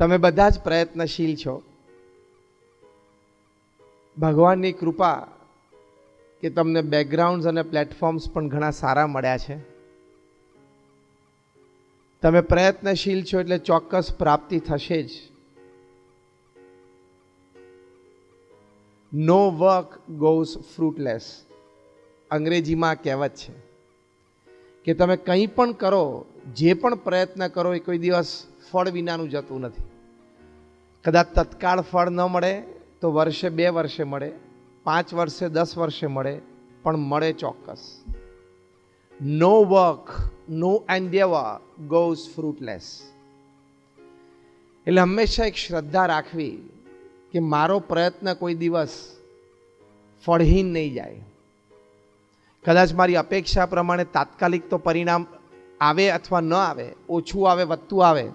તમે બધા જ પ્રયત્નશીલ છો. ભગવાનની કૃપા કે તમને બેકગ્રાઉન્ડ્સ અને પ્લેટફોર્મ્સ પણ ઘણા સારા મળ્યા છે. તમે પ્રયત્નશીલ છો એટલે ચોક્કસ પ્રાપ્તિ થશે જ. નો વર્ક ગોઝ ફ્રૂટલેસ અંગ્રેજીમાં કહેવત છે કે તમે કંઈ પણ કરો, જે પણ પ્રયત્ન કરો, એ કોઈ દિવસ ફળ વિનાનું જતું નથી. કદાચ તત્કાળ ફળ ન મળે તો વર્ષે બે વર્ષે મળે, પાંચ વર્ષે દસ વર્ષે મળે, પણ મળે ચોક્કસ. No work no endeavour goes fruitless એટલે હંમેશા એક શ્રદ્ધા રાખવી કે મારો પ્રયત્ન કોઈ દિવસ ફળહીન નહીં જાય. કદાચ મારી અપેક્ષા પ્રમાણે તાત્કાલિક તો પરિણામ આવે અથવા ન આવે, ઓછું આવે, વધતું આવે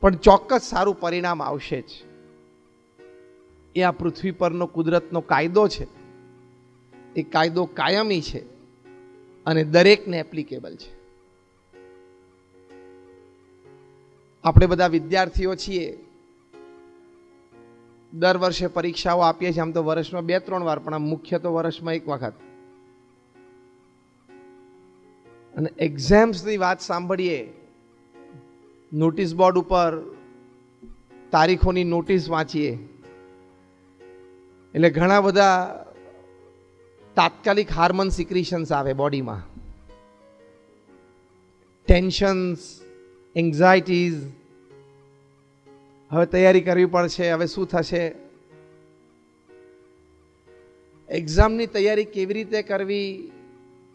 પણ ચોક્કસ સારું પરિણામ આવશે જ. એ આ પૃથ્વી પરનો કુદરતનો કાયદો છે. એ કાયદો કાયમી છે અને દરેકને એપ્લિકેબલ છે. આપણે બધા વિદ્યાર્થીઓ છીએ. દર વર્ષે પરીક્ષાઓ આપીએ છીએ. આમ તો વર્ષમાં બે ત્રણ વાર, પણ આમ મુખ્ય તો વર્ષમાં એક વખત. અને એક્ઝામ્સની વાત સાંભળીએ નોટિસ બોર્ડ ઉપર તારીખોની નોટિસ વાંચીએ. એટલે ઘણા બધા તાત્કાલિક હાર્મોન સિક્રિશન્સ આવે બોડીમાં. ટેન્શન્સ એન્ઝાયટીઝ હવે તૈયારી કરવી પડશે, હવે શું થશે? એક્ઝામની તૈયારી કેવી રીતે કરવી?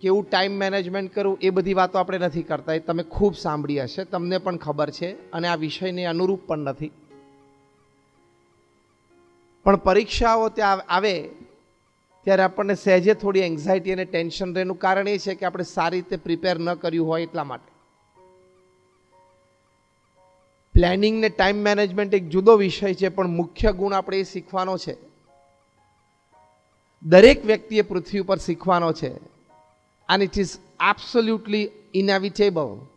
કેવું ટાઈમ મેનેજમેન્ટ કરવું એ બધી વાતો આપણે નથી કરતા. એ તમે ખૂબ સાંભળી હશે. તમને પણ ખબર છે અને આ વિષયને અનુરૂપ પણ નથી. પણ પરીક્ષાઓ ત્યાં આવે ત્યારે આપણને સહેજે થોડી એન્ઝાયટી અને ટેન્શન રહેનું કારણ એ છે કે આપણે સારી રીતે પ્રિપેર ન કર્યું હોય એટલા માટે. પ્લાનિંગ ને ટાઈમ મેનેજમેન્ટ એક જુદો વિષય છે, પણ મુખ્ય ગુણ આપણે એ શીખવાનો છે. દરેક વ્યક્તિએ પૃથ્વી ઉપર શીખવાનો છે. and it is absolutely inevitable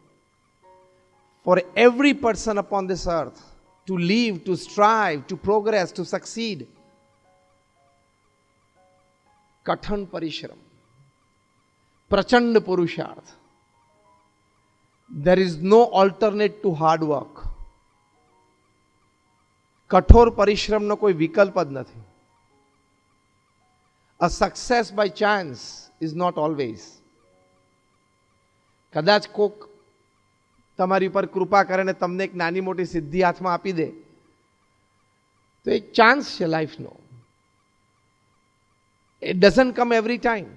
for every person upon this earth to live, to strive, to progress, to succeed. કઠણ પરિશ્રમ પ્રચંડ પુરુષાર્થ there is no alternate to hard work કઠોર પરિશ્રમનો કોઈ વિકલ્પ જ નથી a success by chance is not always કદાચ કોક તમારી ઉપર કૃપા કરે ને તમને એક નાની મોટી સિદ્ધિ હાથમાં આપી દે, તો એક ચાન્સ છે લાઈફનો it doesn't come every time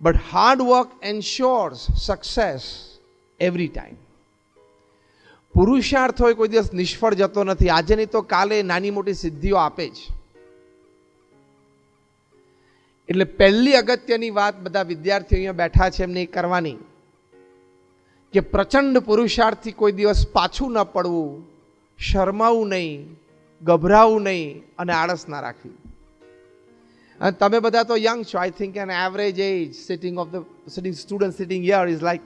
but hard work ensures success every time પુરુષાર્થ હોય, કોઈ દિવસ નિષ્ફળ જતો નથી. આજે નહીં તો કાલે નાની મોટી સિદ્ધિઓ આપે જ. એટલે પહેલી અગત્યની વાત બધા વિદ્યાર્થીઓ અહીંયા બેઠા છે, એમને કરવાની. કે પ્રચંડ પુરુષાર્થથી કોઈ દિવસ પાછું ન પડવું, શરમાવું નહીં, ગભરાવું નહીં અને આળસ ના રાખવી. અને તમે બધા તો યંગ છો. I think an average age sitting of the sitting student sitting year is like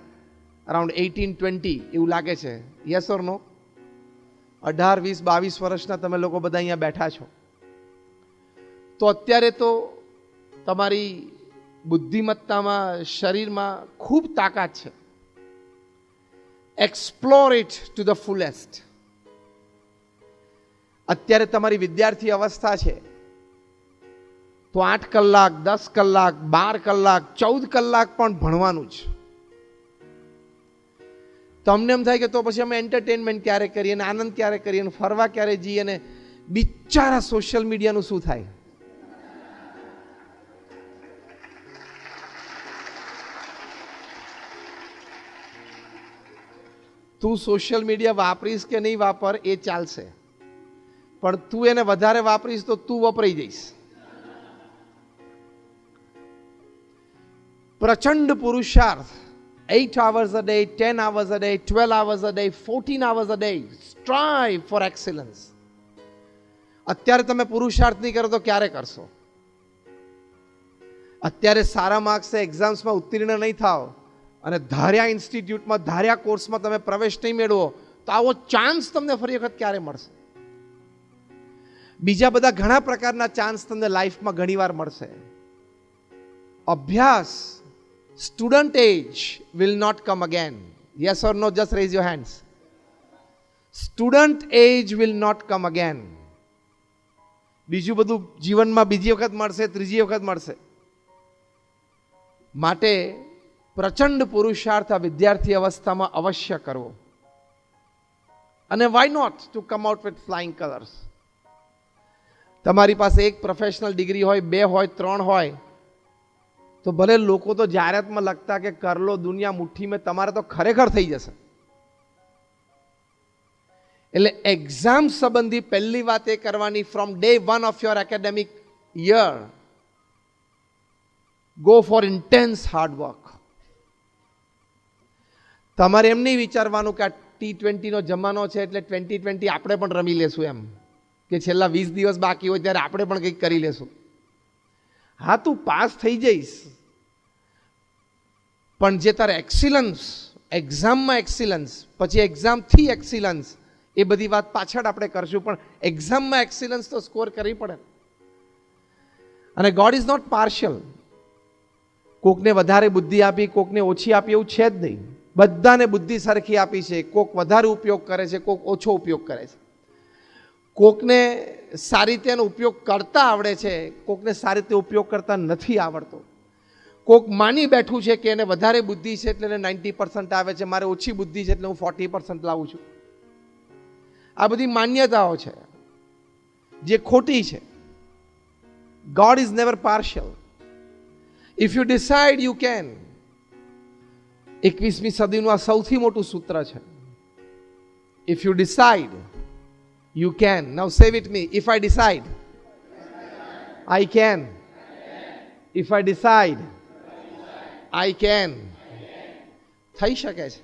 around eighteen twenty એવું લાગે છે. યસ ઓર નો અઢાર, વીસ, બાવીસ વર્ષના તમે લોકો બધા અહીંયા બેઠા છો. તો અત્યારે તો તમારી બુદ્ધિમત્તામાં, શરીરમાં ખૂબ તાકાત છે. Explore it to the fullest અત્યારે તમારી વિદ્યાર્થી અવસ્થા છે. તો આઠ કલાક, દસ કલાક, બાર કલાક, ચૌદ કલાક પણ ભણવાનું જ. તમને એમ થાય કે તો પછી અમે એન્ટરટેનમેન્ટ ક્યારે કરીએ અને આનંદ ક્યારે કરીએ અને ફરવા ક્યારે જઈએ અને બિચારા સોશિયલ મીડિયાનું શું થાય? તું સોશિયલ મીડિયા વાપરીશ કે નહીં વાપર એ ચાલશે પણ તું એને વધારે વાપરીશ તો તું વપરાઈ જઈશ પ્રચંડ પુરુષાર્થ eight hours a day, 10 hours a day, 12 hours a day, 14 hours a day. Strive for excellence. અત્યારે તમે પુરુષાર્થ નહીં કરો તો ક્યારે કરશો અત્યારે સારા માર્ક્સે એક્ઝામ્સમાં ઉત્તીર્ણ નહીં થાવ અને ધાર્યા ઇન્સ્ટિટ્યૂટમાં, ધાર્યા કોર્સમાં તમે પ્રવેશ નહીં મેળવો, તો આવો ચાન્સ તમને ફરી વખત ક્યારે મળશે? બીજા બધા ઘણા પ્રકારના ચાન્સ તમને લાઈફમાં ઘણીવાર મળશે. અભ્યાસ student age will not come again yes or no just raise your hands student age will not come again બીજું બધું જીવનમાં બીજી વખત મળશે, ત્રીજી વખત મળશે. માટે પ્રચંડ પુરુષાર્થ આ વિદ્યાર્થી અવસ્થામાં અવશ્ય કરવો. અને why not to come out with flying colours તમારી પાસે એક પ્રોફેશનલ ડિગ્રી હોય, બે હોય, ત્રણ હોય, તો ભલે લોકો તો જાહેરાતમાં લખતા કે કરલો દુનિયા મુઠ્ઠી મેં, તમારે તો ખરેખર થઈ જશે. એટલે એક્ઝામ સંબંધી પહેલી વાત એ કરવાની from day one of your academic year go for intense hard work તમારે એમ નહીં વિચારવાનું કે આ ટી ટ્વેન્ટીનો જમાનો છે એટલે ટ્વેન્ટી ટ્વેન્ટી આપણે પણ રમી લેશું એમ. કે છેલ્લા વીસ દિવસ બાકી હોય ત્યારે આપણે પણ કંઈક કરી લેશું. હા, તું પાસ થઈ જઈશ. પણ જે તારે એક્સિલન્સ એક્ઝામમાં એક્સિલન્સ પછી એક્ઝામથી એક્સિલન્સ એ બધી વાત પાછળ આપણે કરશું. પણ એક્ઝામમાં એક્સિલન્સ તો સ્કોર કરવી પડે. અને ગોડ ઇઝ નોટ પાર્શિયલ કોકને વધારે બુદ્ધિ આપી, કોકને ઓછી આપી, એવું છે જ નહીં. બધાને બુદ્ધિ સરખી આપી છે. કોક વધારે ઉપયોગ કરે છે, કોક ઓછો ઉપયોગ કરે છે. કોકને સારી રીતે એનો ઉપયોગ કરતા આવડે છે, કોકને સારી રીતે ઉપયોગ કરતા નથી આવડતો. કોક માની બેઠું છે કે એને વધારે બુદ્ધિ છે એટલે એને નાઇન્ટી પર્સન્ટ આવે છે, મારે ઓછી બુદ્ધિ છે એટલે હું ફોર્ટી પર્સન્ટ લાવું છું. આ બધી માન્યતાઓ છે. જે ખોટી છે. God is never partial if you decide you can એકવીસમી સદીનું આ સૌથી મોટું સૂત્ર છે. If you decide you can now save it me if I decide I can if I decide I can થઈ શકે છે.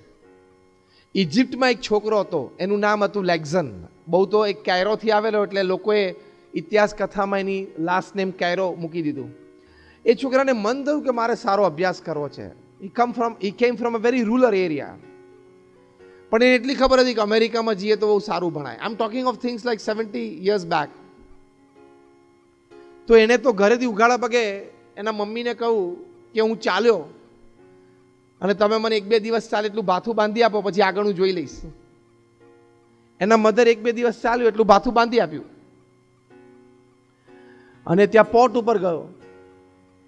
ઇજિપ્તમાં એક છોકરો હતો, એનું નામ હતું લેક્ઝન બહુ તો એક કાયરોથી આવેલો એટલે લોકોએ ઇતિહાસ કથામાં એની લાસ્ટ નેમ કાયરો મૂકી દીધું. એ છોકરાને મન થયું કે મારે સારો અભ્યાસ કરવો છે. ઈ come from he came from a very rural area પણ એને એટલી ખબર હતી કે અમેરિકામાં જઈએ તો બહુ સારું ભણાય. I am talking of things like seventy years back તો એને તો ઘરેથી ઉઘાડા પગે એના મમ્મીને કહું કે હું ચાલ્યો અને તમે મને એક બે દિવસ ચાલે એટલું ભાથું બાંધી આપો, પછી આગળ હું જોઈ લઈશ. એના મધર એક બે દિવસ ચાલ્યું એટલું ભાથું બાંધી આપ્યું. અને ત્યાં પોર્ટ ઉપર ગયો.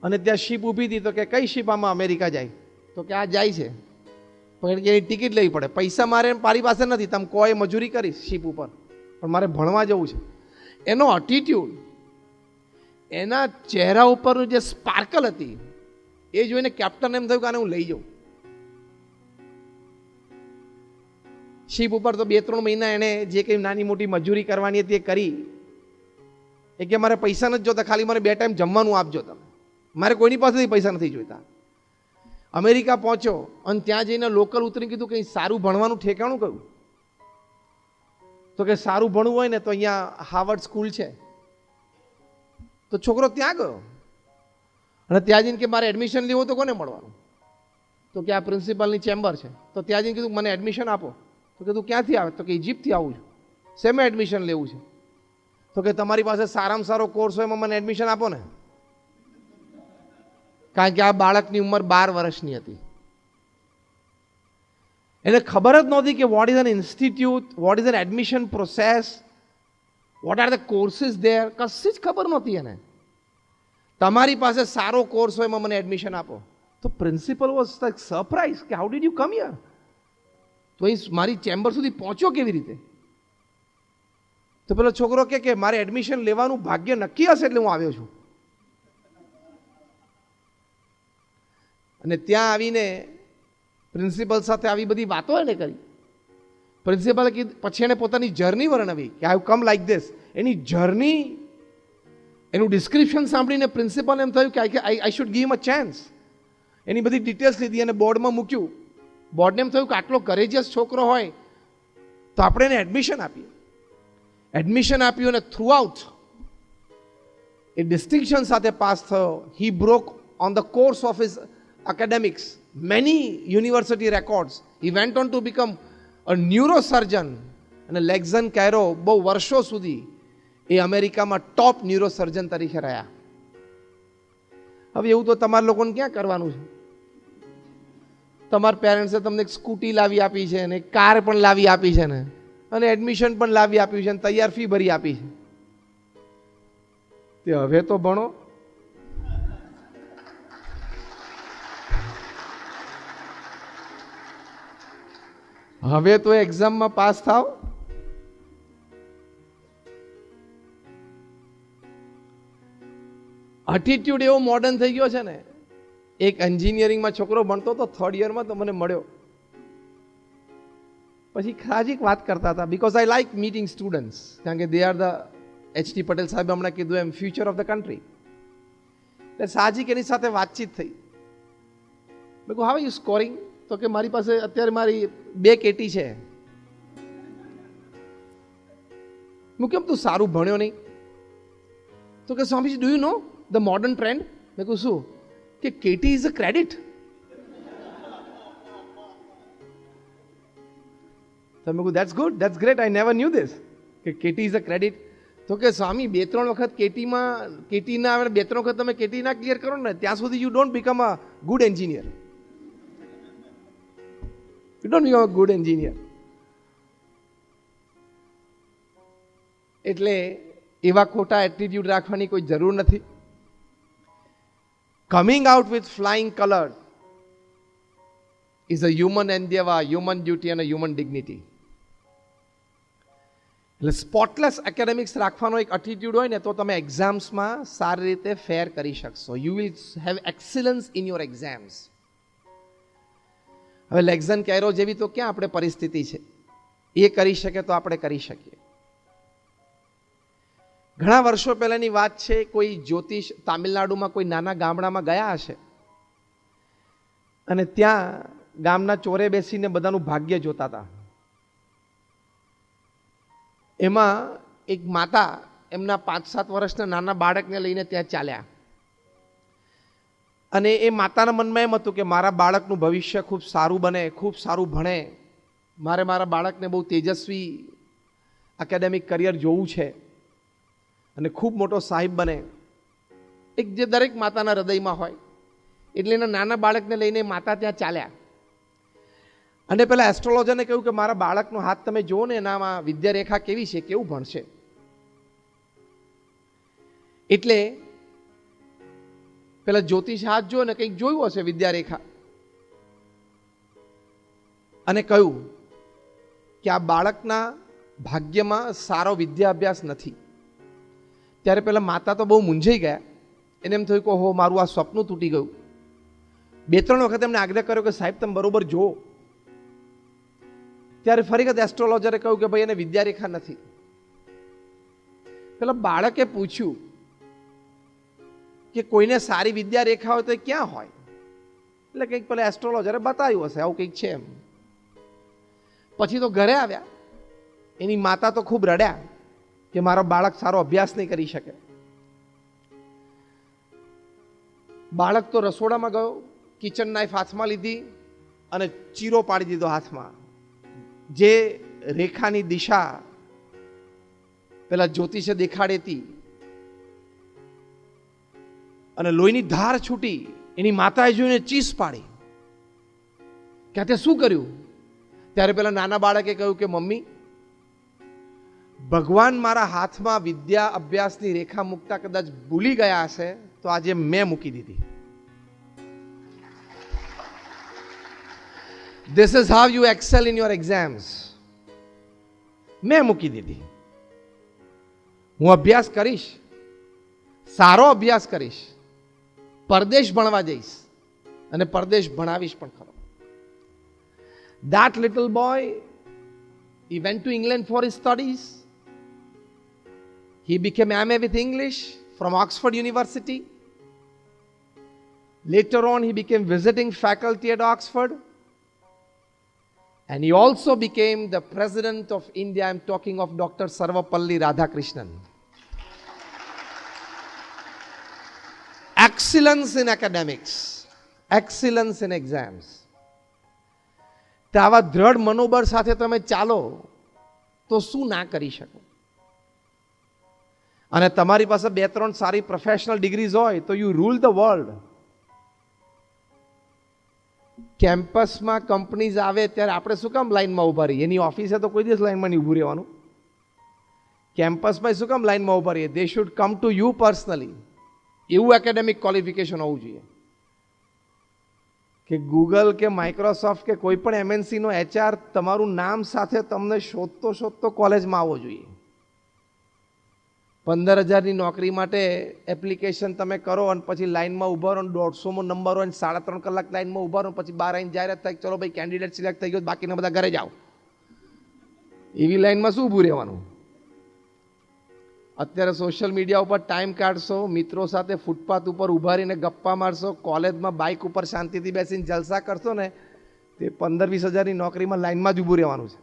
અને ત્યાં શીપ ઊભી હતી તો કે કઈ શીપ આમાં અમેરિકા જાય? તો કે આ જાય છે. પણ એની ટિકિટ લેવી પડે. પૈસા મારે મારી પાસે નથી. તમે કોઈ મજૂરી કરીશ શીપ ઉપર. પણ મારે ભણવા જવું છે. એનો અટીટ્યુડ એના ચહેરા ઉપરનું જે સ્પાર્કલ હતી, એ જોઈને કેપ્ટન એમ થયું કે આને હું લઈ જાઉં. શીપ ઉપર તો બે ત્રણ મહિના એણે જે કંઈ નાની મોટી મજૂરી કરવાની હતી એ કરી. એ કે મારે પૈસા નથી જોતા. ખાલી મારે બે ટાઈમ જમવાનું આપજો તમે. મારે કોઈની પાસેથી પૈસા નથી જોઈતા. અમેરિકા પહોંચ્યો અને ત્યાં જઈને લોકલ ઉતરી કીધું કંઈ સારું ભણવાનું ઠેકાણું કયું? તો કે સારું ભણવું હોય ને તો અહીંયા હાવર્ડ સ્કૂલ છે. તો છોકરો ત્યાં ગયો. અને ત્યાં જઈને કે મારે એડમિશન લેવું તો કોને મળવાનું? તો કે આ પ્રિન્સિપાલની ચેમ્બર છે. તો ત્યાં જઈને કીધું મને એડમિશન આપો. તો કીધું ક્યાંથી આવે? તો કે ઇજિપ્તથી આવું છું. સેમે એડમિશન લેવું છે? તો કે તમારી પાસે સારામાં સારો કોર્સ હોય એમાં મને એડમિશન આપો ને. કારણ કે આ બાળકની ઉંમર બાર વર્ષની હતી. એને ખબર જ નહોતી કે what is an institute what is an admission process what are the courses there કશી જ ખબર નહોતી એને. તમારી પાસે સારો કોર્સ હોય એમાં મને એડમિશન આપો. તો પ્રિન્સિપલ વોઝ સરપ્રાઇઝ કે how did you come here તો અહીં મારી ચેમ્બર સુધી પહોંચ્યો કેવી રીતે? તો પેલો છોકરો કે મારે એડમિશન લેવાનું ભાગ્ય નક્કી હશે એટલે હું આવ્યો છું. અને ત્યાં આવીને પ્રિન્સિપલ સાથે આવી બધી વાતો એને કરી. પ્રિન્સિપલ કીધું પછી એણે પોતાની જર્ની વર્ણવી કે આઈ કમ લાઈક ધીસ. એની જર્ની, એનું ડિસ્ક્રિપ્શન સાંભળીને પ્રિન્સિપલ એમ થયું કે I I should give a chance. એની બધી ડિટેલ્સ લીધી અને બોર્ડમાં મૂક્યું. બોર્ડને એમ થયું કે આટલો કરેજિયસ છોકરો હોય તો આપણે એને એડમિશન આપીએ. એડમિશન આપ્યું અને થ્રુ આઉટ એ ડિસ્ટિંક્શન સાથે પાસ થયો. He broke on the course of his academics, many university records. He went on to become neurosurgeon અને લેક્ઝન કેરો બહુ વર્ષો સુધી એ અમેરિકામાં ટોપ ન્યુરોસર્જન તરીકે રહ્યા. હવે એવું તો તમારા લોકોને ક્યાં કરવાનું છે? તમારા પેરેન્ટ્સે તમને એક સ્કૂટી લાવી આપી છે ને કાર પણ લાવી આપી છે ને અને એડમિશન પણ લાવી આપ્યું છે ને તૈયાર ફી ભરી આપી છે. તે હવે તો ભણો. હવે તો એક્ઝામમાં પાસ થાવ? એટીટ્યુડ એવો મોડર્ન થઈ ગયો છે ને, એક એન્જિનિયરિંગમાં છોકરો ભણતો તો થર્ડ યરમાં તો મને મળ્યો. પછી ખાજીક વાત કરતા હતા because I like meeting students કારણ કે they are the H T Patel સાહેબે હમણાં કીધું એમ ફ્યુચર ઓફ ધ કન્ટ્રી એટલે સાહજિક એની સાથે વાતચીત થઈ. મેં કહું હાવ યુ સ્કોરિંગ તો કે મારી પાસે અત્યારે મારી બે કેટી છે. હું કેમ તું સારું ભણ્યો નહીં? તો કે Swamiji do you know the modern trend મેં કહું, શું? કે કેટી ઇઝ અ ક્રેડિટ તો મેં કહું that's good that's great I never knew this કે કેટી ઇઝ અ ક્રેડિટ તો કે સ્વામી, બે, ત્રણ વખત કેટીમાં, કેટીના, બે, ત્રણ વખત તમે કેટી ના ક્લિયર કરો ને, ત્યાં સુધી you don't become a good engineer you don't become a good engineer એટલે એવા ખોટા એટીટ્યુડ રાખવાની કોઈ જરૂર નથી. Coming out with flying colour is a human endeavour human duty અને હ્યુમન ડિગ્નિટી એટલે સ્પોટલેસ એકેડેમિક્સ રાખવાનો એક એટીટ્યુડ હોય ને તો તમે એક્ઝામ્સમાં સારી રીતે ફેર કરી શકશો. You will have excellence in your exams હવે લેક્ઝન કેરો જેવી તો ક્યાં આપણે પરિસ્થિતિ છે? એ કરી શકે તો આપણે કરી શકીએ. ઘણા વર્ષો પહેલાની વાત છે, કોઈ જ્યોતિષ તામિલનાડુમાં, કોઈ નાના ગામડામાં ગયા હશે અને ત્યાં ગામના ચોરે બેસીને બધાનું ભાગ્ય જોતા હતા. એમાં એક માતા એમના પાંચ સાત વર્ષના નાના બાળકને લઈને ત્યાં ચાલ્યા. અને એ માતાના મનમાં એમ હતું કે મારા બાળકનું ભવિષ્ય ખૂબ સારું બને, ખૂબ સારું ભણે. મારે મારા બાળકને બહુ તેજસ્વી એકેડેમિક કરિયર જોવું છે અને ખૂબ મોટો સાહેબ બને. એક જે દરેક માતાના હૃદયમાં હોય, એટલે એના નાના બાળકને લઈને માતા ત્યાં ચાલ્યા. અને પેલા એસ્ટ્રોલોજરને કહ્યું કે મારા બાળકનો હાથ તમે જુઓ ને, એનામાં વિદ્યારેખા કેવી છે, કેવું ભણશે? એટલે પેલા જ્યોતિષ હાથ જો ને કંઈક જોયું હશે વિદ્યારેખા. અને કહ્યું કે આ બાળકના ભાગ્યમાં સારો વિદ્યાભ્યાસ નથી. ત્યારે પેલા માતા તો બહુ મૂંઝાઈ ગયા. એને એમ થયું કે હો મારું આ સ્વપ્ન તૂટી ગયું. બે ત્રણ વખત એમને આગ્રહ કર્યો કે સાહેબ, તમે બરોબર જો ત્યારે ફરી વખત એસ્ટ્રોલોજરે કહ્યું કે ભાઈ, એને વિદ્યારેખા નથી. પેલા બાળકે પૂછ્યું કે કોઈને સારી વિદ્યા રેખા હોય તો ક્યાં હોય? એટલે કંઈક પેલા એસ્ટ્રોલોજરે બતાવ્યું હશે, આવું કંઈક છે એમ. પછી તો ઘરે આવ્યા. એની માતા તો ખૂબ રડ્યા કે મારો બાળક સારો અભ્યાસ નહીં કરી શકે. બાળક તો રસોડામાં ગયો કિચન નાઇફ હાથમાં લીધી અને ચીરો પાડી દીધો હાથમાં. જે રેખાની દિશા પેલા જ્યોતિષે દેખાડેતી અને લોહીની ધાર છૂટી, એની માતાએ જોઈને ચીસ પાડી. કે તે શું કર્યું? ત્યારે પેલા નાના બાળકે કહ્યું કે, મમ્મી, ભગવાન મારા હાથમાં વિદ્યા અભ્યાસની રેખા મૂકતા કદાચ ભૂલી ગયા હશે, તો આજે મેં મૂકી દીધી. This is how you excel in your exams મેં મૂકી દીધી. હું અભ્યાસ કરીશ, સારો અભ્યાસ કરીશ પરદેશ ભણવા જઈશ અને પરદેશ ભણાવીશ પણ ખરો That little boy, he went to England for his studies. He became MA with English from Oxford University. Later on, he became visiting faculty at Oxford. And he also became the president of India. I'm talking of Dr. Sarvapalli Radhakrishnan. Excellence in academics excellence in exams તો આવા દ્રઢ મનોબળ સાથે તમે ચાલો, તો શું ના કરી શકો? અને તમારી પાસે બે ત્રણ સારી પ્રોફેશનલ ડિગ્રીઝ હોય, તો યુ રૂલ ધ વર્લ્ડ કેમ્પસમાં કંપનીઝ આવે, ત્યારે આપણે શું કામ લાઈનમાં ઊભા રહીએ? એની ઓફિસે તો કોઈ દિવસ લાઈનમાં નહીં ઊભું રહેવાનું. કેમ્પસમાં શું કામ લાઈનમાં ઊભા રહીએ? They should come to you personally એવું એકેડેમિક ક્વોલિફિકેશન હોવું જોઈએ. કે ગૂગલ કે માઇક્રોસોફ્ટ કે કોઈ પણ એમએનસીનો એચઆર તમારું નામ સાથે તમને શોધતો શોધતો કોલેજમાં આવવો જોઈએ. પંદર હજારની નોકરી માટે એપ્લિકેશન તમે કરો અને પછી લાઇનમાં ઊભા રહો દોઢસોમો નંબર હોય સાડા ત્રણ કલાક લાઇનમાં ઊભા રહો પછી બાર આવીને જાહેરાત થાય ચલો ભાઈ કેન્ડિડેટ સિલેક્ટ થઈ ગયો બાકીના બધા ઘરે જાઓ. એવી લાઇનમાં શું ઊભું રહેવાનું? અત્યારે સોશિયલ મીડિયા ઉપર ટાઈમ કાઢશો, મિત્રો સાથે ફૂટપાથ ઉપર ઊભા રહીને ગપ્પા મારશો કોલેજમાં બાઇક ઉપર શાંતિથી બેસીને જલસા કરશો ને, તે પંદર વીસ હજારની નોકરીમાં લાઇનમાં જ ઊભું રહેવાનું છે.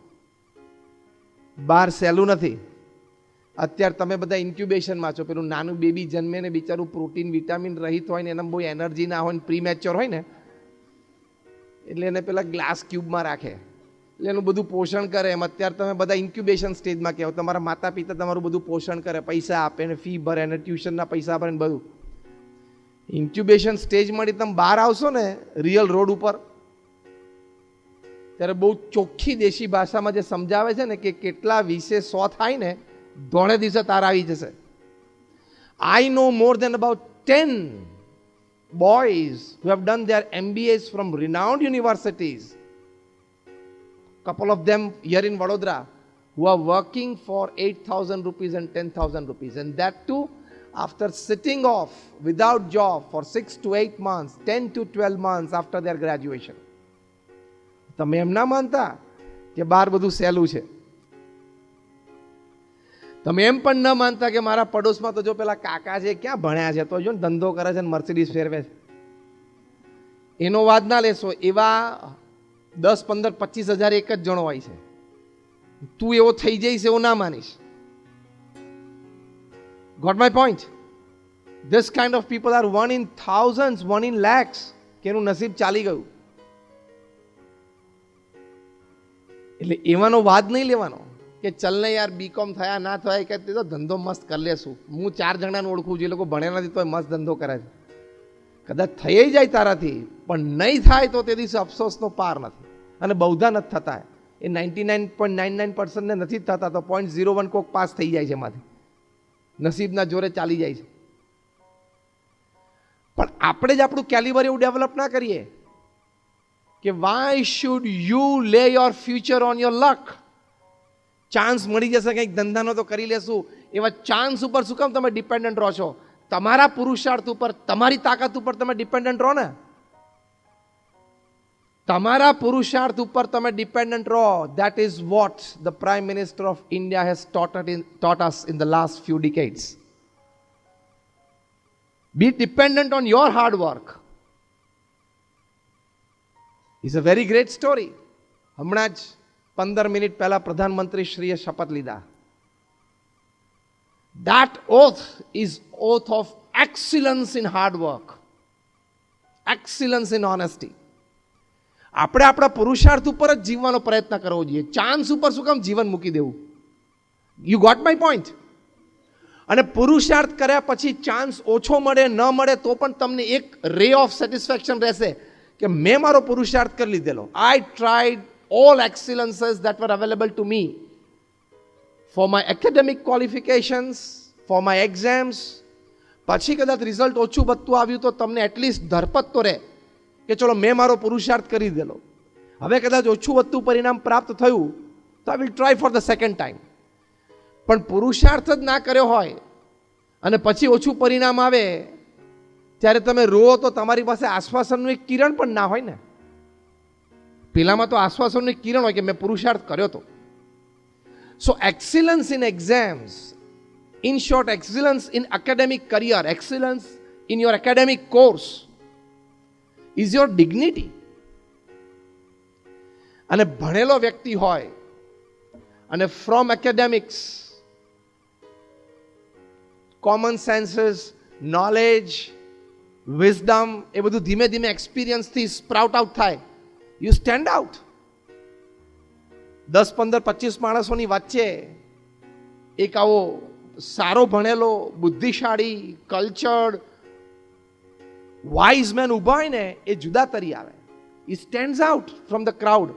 બહાર સહેલું નથી. અત્યારે તમે બધા ઇન્ક્યુબેશનમાં છો, પેલું નાનું બેબી જન્મે ને બિચારું પ્રોટીન વિટામિન રહિત હોય ને એને બહુ એનર્જી ના હોય ને પ્રી મેચ્યોર હોય ને, એટલે એને પેલા ગ્લાસ ક્યુબમાં રાખે. એટલે એનું બધું પોષણ કરે. એમ અત્યારે તમે બધા ઇન્ક્યુબેશન સ્ટેજમાં કહેવો તમારા માતા પિતા તમારું બધું પોષણ કરે. પૈસા આપે ને ફી ભરે ને ટ્યુશનના પૈસા ભરે ને બધું. ઇન્ક્યુબેશન સ્ટેજ મળી તમે બહાર આવશો ને રિયલ રોડ ઉપર, ત્યારે બહુ ચોખ્ખી દેશી ભાષામાં જે સમજાવે છે ને કે કેટલા વિશે સો થાય ને ધોણે દિવસે તાર આવી જશે. I know more than about ten boys who have done their MBAs from renowned universities. Couple of them here in Vadodara who are working for 8,000 rupees and 10,000 rupees. And that too after sitting off without job for 6 to 8 months, 10 to 12 months after their graduation. તમે એમ ના માનતા કે બહાર બધું સહેલું છે તમે એમ પણ ન માનતા કે મારા પડોશમાં તો જો પેલા કાકા છે ક્યાં ભણ્યા છે તો જો ને ધંધો કરે છે ને મર્સિડીઝ ફેરવે છે એનો વાદ ના લેશો એવા દસ, પંદર, પચીસ હજાર એક જ જણો હોય છે. તું એવો થઈ જઈશ એવું ના માનીશ. Got my point this kind of people are one in thousand one in lakhs કે એનું નસીબ ચાલી ગયું. એટલે એવાનો વાદ નહીં લેવાનો કે ચલ ને યાર બીકોમ થયા, ના થયા કે તે તો ધંધો મસ્ત કરી લેશું. હું ચાર જણાને ઓળખું છું, એ લોકો ભણ્યા નથી તો મસ્ત ધંધો કરે છે. કદાચ થઈ જાય તારાથી, પણ નહીં થાય તો તે દિવસે અફસોસનો પાર નથી. અને બહુધા નથી થતા એ ninety nine point nine nine પર્સન્ટને નથી થતા, તો પોઈન્ટ ઝીરો વન કોક પાસ થઈ જાય છે એમાંથી. નસીબના જોરે ચાલી જાય છે. પણ આપણે જ આપણું કેલિબર એવું ડેવલપ ના કરીએ કે why should you lay your future on your luck chance મળી જશે, કંઈક ધંધાનો તો કરી લેશું. એવા ચાન્સ ઉપર શું કામ તમે ડિપેન્ડન્ટ રહો છો? તમારા પુરુષાર્થ ઉપર, તમારી તાકાત ઉપર તમે ડિપેન્ડન્ટ રહો ને? તમારા પુરુષાર્થ ઉપર તમે ડિપેન્ડન્ટ રહો that is what the prime minister of India has taught in taught us in the last few decades be dependent on your hard work is a very great story હમણાં જ પંદર મિનિટ પહેલા પ્રધાનમંત્રી શ્રીએ શપથ લીધા that oath is oath of excellence in hard work excellence in honesty આપણે આપણા પુરુષાર્થ ઉપર જ જીવવાનો પ્રયત્ન કરવો જોઈએ. ચાન્સ ઉપર શું કામ? જીવન મૂકી દેવું. યુ ગોટ માય પોઈન્ટ અને પુરુષાર્થ કર્યા પછી ચાન્સ ઓછો મળે, ન મળે, તો પણ તમને એક રે ઓફ સેટિસ્ફેક્શન રહેશે કે મેં મારો પુરુષાર્થ કરી લીધેલો. I tried all excellences that were available to me for my academic qualifications for my exams પછી કદાચ રિઝલ્ટ ઓછું બધું આવ્યું તો તમને એટલીસ્ટ ધરપત તો રહે. કે ચલો મેં મારો પુરુષાર્થ કરી દેલો. હવે કદાચ ઓછું વધતું પરિણામ પ્રાપ્ત થયું, તો I will try for the second time પણ પુરુષાર્થ જ ના કર્યો હોય અને પછી ઓછું પરિણામ આવે, ત્યારે તમે રો તો તમારી પાસે આશ્વાસનનું એક કિરણ પણ ના હોય ને. પેલામાં તો આશ્વાસનનું એક કિરણ હોય કે મેં પુરુષાર્થ કર્યો હતો so excellence in exams in short excellence in academic career excellence in your academic course is your dignity અને ભણેલો વ્યક્તિ હોય અને from academics common senses knowledge wisdom એ બધું ધીમે ધીમે એક્સપિરિયન્સથી સ્પ્રાઉટ આઉટ થાય. યુ સ્ટેન્ડ આઉટ દસ, પંદર, પચીસ માણસોની વચ્ચે એક આવો સારો ભણેલો, બુદ્ધિશાળી કલ્ચર્ડ વાઇઝ મેન ઊભા હોય ને એ જુદા તરી આવે. ઈ stand out from the crowd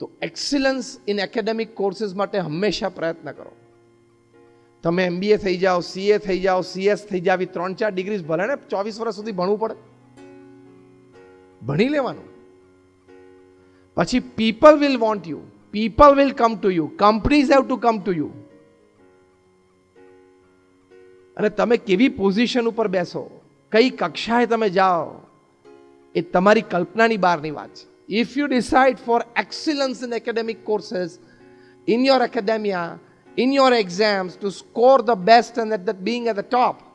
તો એક્સિલન્સ ઇન એકેડેમિક કોર્સિસ માટે હંમેશા પ્રયત્ન કરો. તમે એમબીએ થઈ જાઓ સીએ થઈ જાઓ સીએસ થઈ જાવ ત્રણ ચાર ડિગ્રી ભલે ને ચોવીસ વર્ષ સુધી ભણવું પડે. ભણી લેવાનું. પછી people will want you people will come to you companies have to come to you અને તમે કેવી પોઝિશન ઉપર બેસો કઈ કક્ષાએ તમે જાઓ એ તમારી કલ્પનાની બહારની વાત છે. If you decide for excellence in academic courses in your academia in your exams to score the best and at being being at the top,